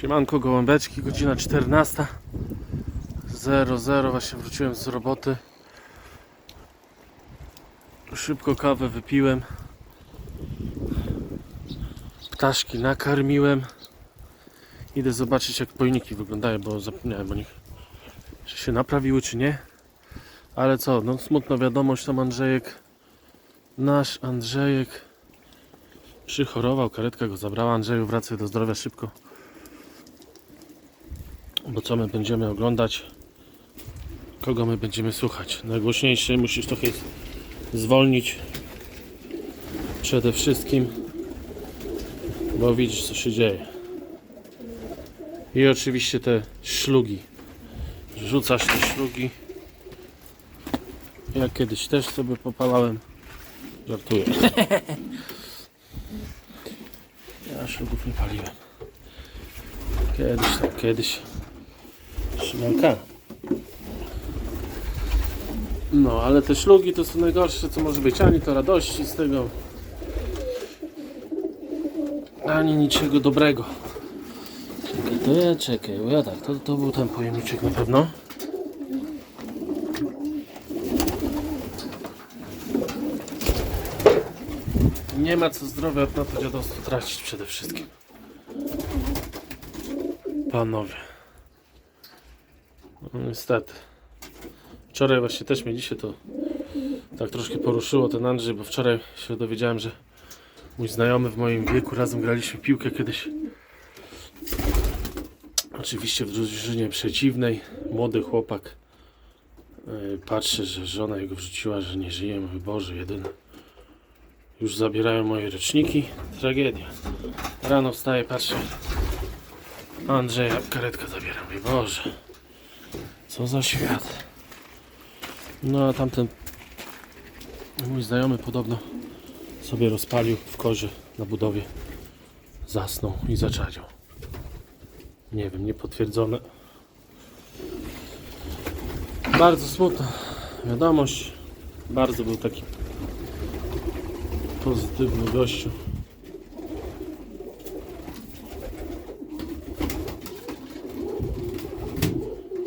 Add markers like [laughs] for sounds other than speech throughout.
Siemanko gołąbeczki, godzina 14 00, właśnie wróciłem z roboty. Szybko kawę wypiłem. Ptaszki nakarmiłem. Idę zobaczyć jak pojniki wyglądają, bo zapomniałem o nich Czy się naprawiły czy nie. Ale co, no smutna wiadomość tam Andrzejek Nasz Andrzejek. Przychorował, karetka go zabrała. Andrzeju wracaj do zdrowia szybko bo co my będziemy oglądać, kogo my będziemy słuchać. Najgłośniejszy musisz trochę zwolnić przede wszystkim, bo widzisz co się dzieje. I oczywiście te szlugi. Rzucasz te szlugi. Ja kiedyś też sobie popalałem. Żartuję. [laughs] Ja szlugów nie paliłem. Kiedyś tam, kiedyś. Szymanka. No, ale te szlugi to są najgorsze, co może być. Ani to radości z tego, ani niczego dobrego. Czekaj, to ja czekaj, bo ja tak, to, to był ten pojemniczek na pewno. Nie ma co zdrowia na to dziadostwo tracić przede wszystkim. Panowie. No, niestety. Wczoraj właśnie też mnie dzisiaj to tak troszkę poruszyło ten Andrzej, bo wczoraj się dowiedziałem, że mój znajomy w moim wieku razem graliśmy piłkę kiedyś. Oczywiście w drużynie przeciwnej. Młody chłopak yy, patrzy, że żona jego wrzuciła, że nie żyje. Mówi, Boże, jedyny. Już zabierają moje roczniki. Tragedia. Rano wstaję, patrzę. Andrzeja karetka zabiera. Mówi, Boże. Co za świat. No a tamten mój znajomy podobno sobie rozpalił w korze na budowie. Zasnął i zaczadział. Nie wiem, niepotwierdzone. Bardzo smutna wiadomość. Bardzo był taki pozytywny gościu.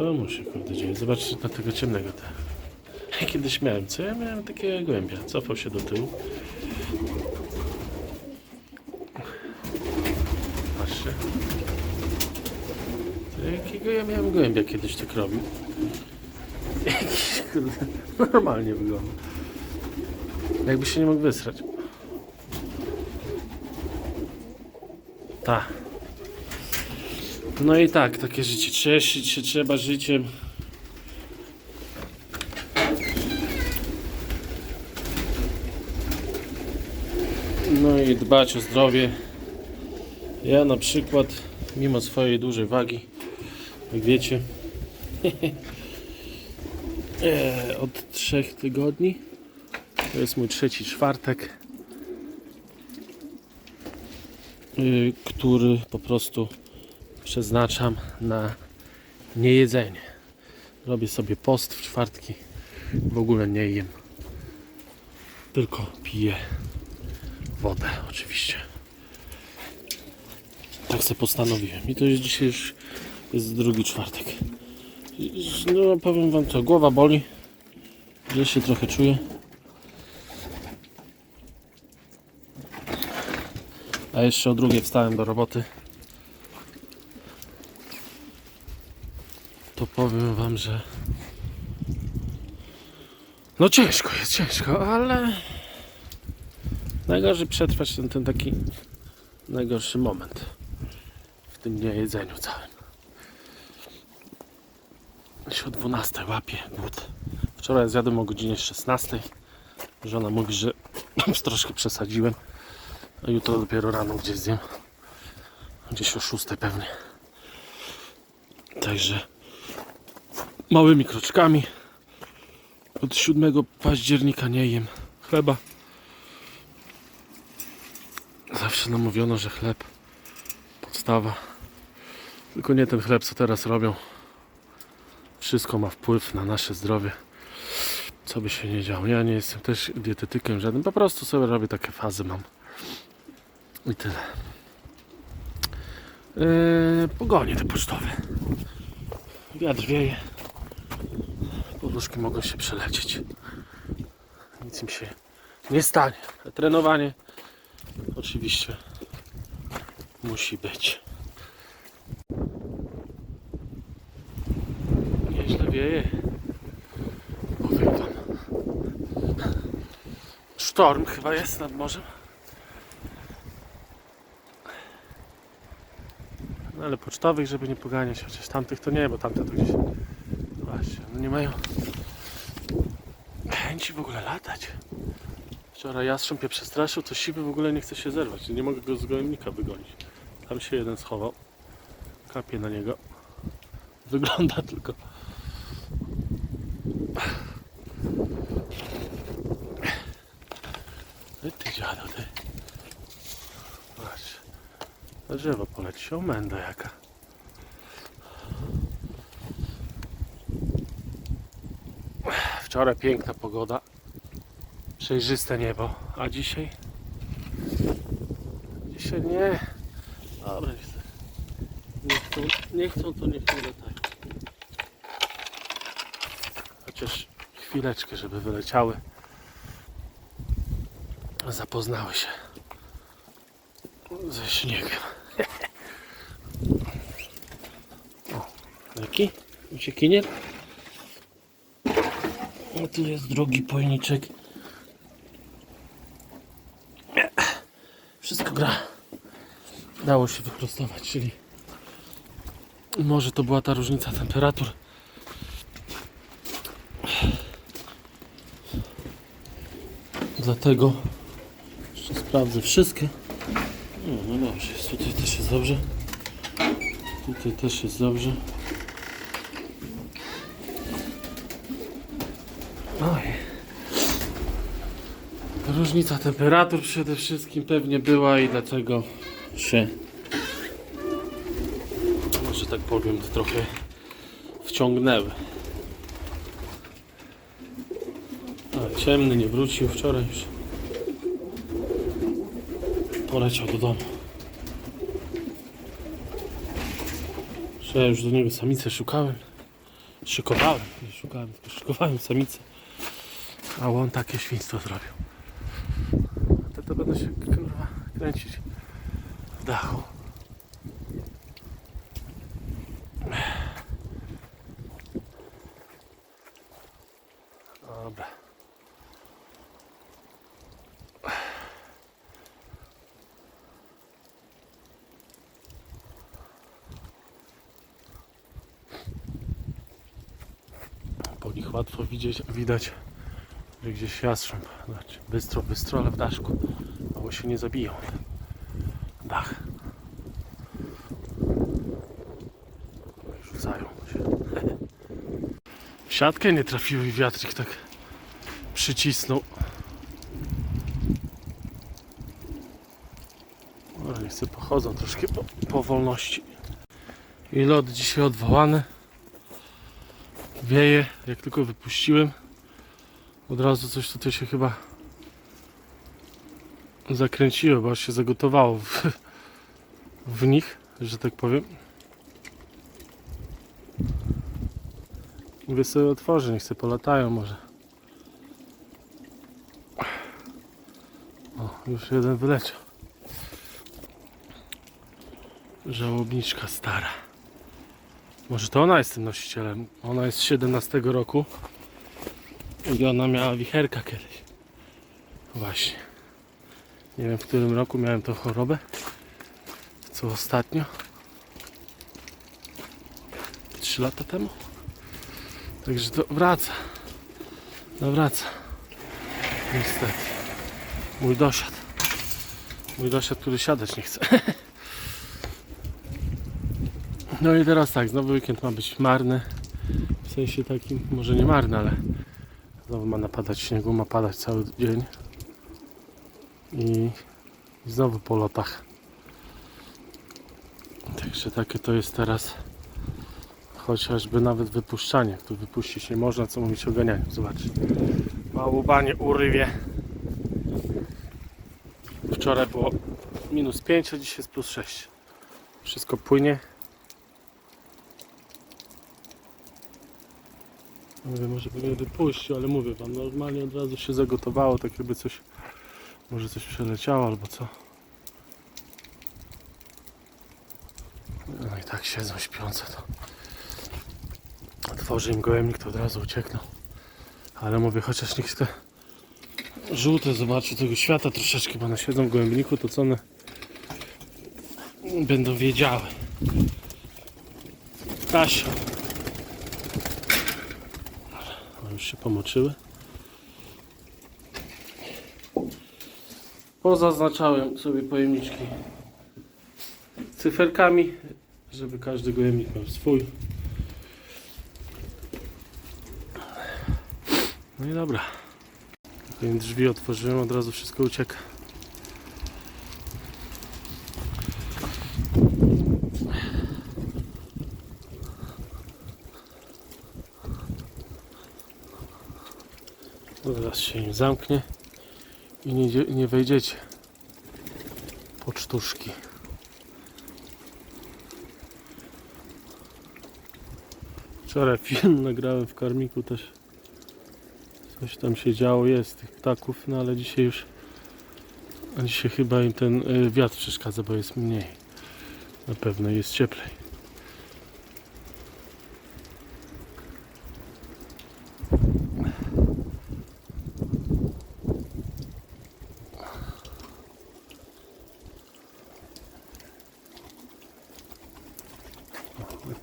Co mu się kurde dzieje? Zobaczcie na tego ciemnego. Te. Kiedyś miałem, co ja miałem takie głębia. Cofał się do tyłu. Patrzcie. Jakiego ja miałem głębia kiedyś tak robił. Jakiś kurde, normalnie wygląda. Jakby się nie mógł wysrać. Tak. No i tak, takie życie. Cieszyć się trzeba życiem. No i dbać o zdrowie. Ja na przykład, mimo swojej dużej wagi, jak wiecie, [laughs] e, od trzech tygodni, to jest mój trzeci czwartek, y, który po prostu przeznaczam na niejedzenie. Robię sobie post w czwartki. W ogóle nie jem. Tylko piję wodę oczywiście. Tak sobie postanowiłem. I to jest dzisiaj już jest drugi czwartek. No powiem wam co, głowa boli. Źle się trochę czuję. A jeszcze o drugiej wstałem do roboty. Powiem wam, że no ciężko jest, ciężko, ale najgorzej przetrwać ten, ten taki najgorszy moment w tym niejedzeniu całym. Już o 12 łapie głód. Wczoraj zjadłem o godzinie 16. Żona mówi, że [clears throat] troszkę przesadziłem. A jutro dopiero rano gdzieś zjem. Gdzieś o 6 pewnie. Także małymi kroczkami. Od 7 października nie jem chleba. Zawsze nam mówiono, że chleb podstawa. Tylko nie ten chleb, co teraz robią. Wszystko ma wpływ na nasze zdrowie. Co by się nie działo. Ja nie jestem też dietetykiem żadnym. Po prostu sobie robię takie fazy mam. I tyle. Yy, pogonie te pocztowe. Wiatr wieje. Poduszki mogą się przelecieć. Nic im się nie stanie. A Trenowanie oczywiście musi być. Nieźle wieje. Powiem wam. Sztorm chyba jest nad morzem. No ale pocztowych, żeby nie poganiać, chociaż tamtych to nie, bo tamte to gdzieś. Właśnie, no nie mają chęci w ogóle latać. Wczoraj jastrząb mnie przestraszył, to siwy w ogóle nie chce się zerwać. Nie mogę go z gołębnika wygonić. Tam się jeden schował. Kapie na niego. Wygląda tylko. Ty, ty dziadu, ty. Patrz. Na drzewo poleci. O, menda jaka. Wczoraj piękna pogoda. Przejrzyste niebo. A dzisiaj? Dzisiaj nie. Dobra, nie chcą, nie chcą to niech nie latają. Chociaż chwileczkę, żeby wyleciały. Zapoznały się ze śniegiem. [laughs] O, jaki? Uciekinier? O, tu jest drugi pojniczek. Wszystko gra. Dało się wyprostować, czyli może to była ta różnica temperatur. Dlatego jeszcze sprawdzę wszystkie. No, no dobrze, tutaj też jest dobrze. Tutaj też jest dobrze. Oj. Różnica temperatur przede wszystkim pewnie była i dlatego się, że tak powiem, trochę wciągnęły. A, ciemny nie wrócił wczoraj już. Poleciał do domu. Że ja już do niego samicę szukałem. Szykowałem, nie szukałem, tylko szykowałem samicę. A on takie świństwo zrobił. To, to będę się kurwa kręcić w dachu. Dobra. Po nich łatwo widzieć, widać, że gdzieś jastrząb. Znaczy, bystro, bystro, ale w daszku. Bo się nie zabiją. Dach. Rzucają się. W [laughs] siatkę nie trafiły i wiatrik tak przycisnął. Może pochodzą troszkę po, po wolności. I lot dzisiaj odwołany. Wieje, jak tylko wypuściłem. Od razu coś tutaj się chyba zakręciło, bo aż się zagotowało w, w nich, że tak powiem. Mówię sobie otworzę, niech sobie polatają może. O, już jeden wyleciał. Żałobniczka stara. Może to ona jest tym nosicielem. Ona jest z 17 roku. I ona miała wicherka kiedyś. Właśnie. Nie wiem w którym roku miałem tą chorobę. Co ostatnio? 3 lata temu. Także to wraca. No wraca. Niestety. Mój dosiad. Mój dosiad, który siadać nie chce. [laughs] No i teraz tak, znowu weekend ma być marny. W sensie takim, może nie marny, ale znowu ma napadać śniegu, ma padać cały dzień. I znowu po lotach. Także takie to jest teraz chociażby nawet wypuszczanie. Tu wypuścić nie można, co mówić o ganianiu. Zobaczcie. Małubanie urywie. Wczoraj było minus 5, a dzisiaj jest plus 6. Wszystko płynie. Mówię, może bym je wypuścił, ale mówię wam, normalnie od razu się zagotowało, tak jakby coś, może coś przeleciało albo co. No i tak siedzą śpiące to. Otworzy im gołębnik, to od razu uciekną. Ale mówię, chociaż niech te żółte zobaczy tego świata troszeczkę, bo one siedzą w gołębniku, to co one będą wiedziały. Kasia. O, Już się pomoczyły. Pozaznaczałem sobie pojemniczki cyferkami, żeby każdy gojemnik miał swój. No i dobra. Drzwi otworzyłem, od razu wszystko ucieka. Zaraz się im zamknie i nie, nie wejdziecie pod sztuczki. Wczoraj [laughs] film nagrałem w karmiku też. Coś tam się działo, jest tych ptaków, no ale dzisiaj już. A dzisiaj chyba im ten y, wiatr przeszkadza, bo jest mniej. Na pewno jest cieplej.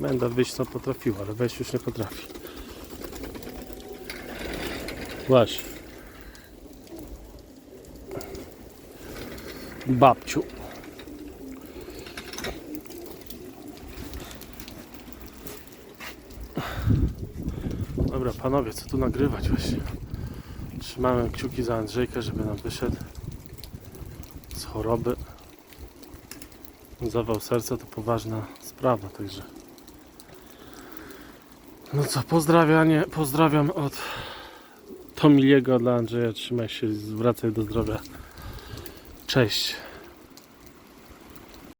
Menda wyjść co potrafiła, ale wejść już nie potrafi. Właśnie. Babciu. Dobra, panowie, co tu nagrywać właśnie? Trzymamy kciuki za Andrzejka, żeby nam wyszedł z choroby. Zawał serca to poważna sprawa, także. No co, pozdrawianie, pozdrawiam od Tomiliego dla Andrzeja. Trzymaj się, wracaj do zdrowia. Cześć.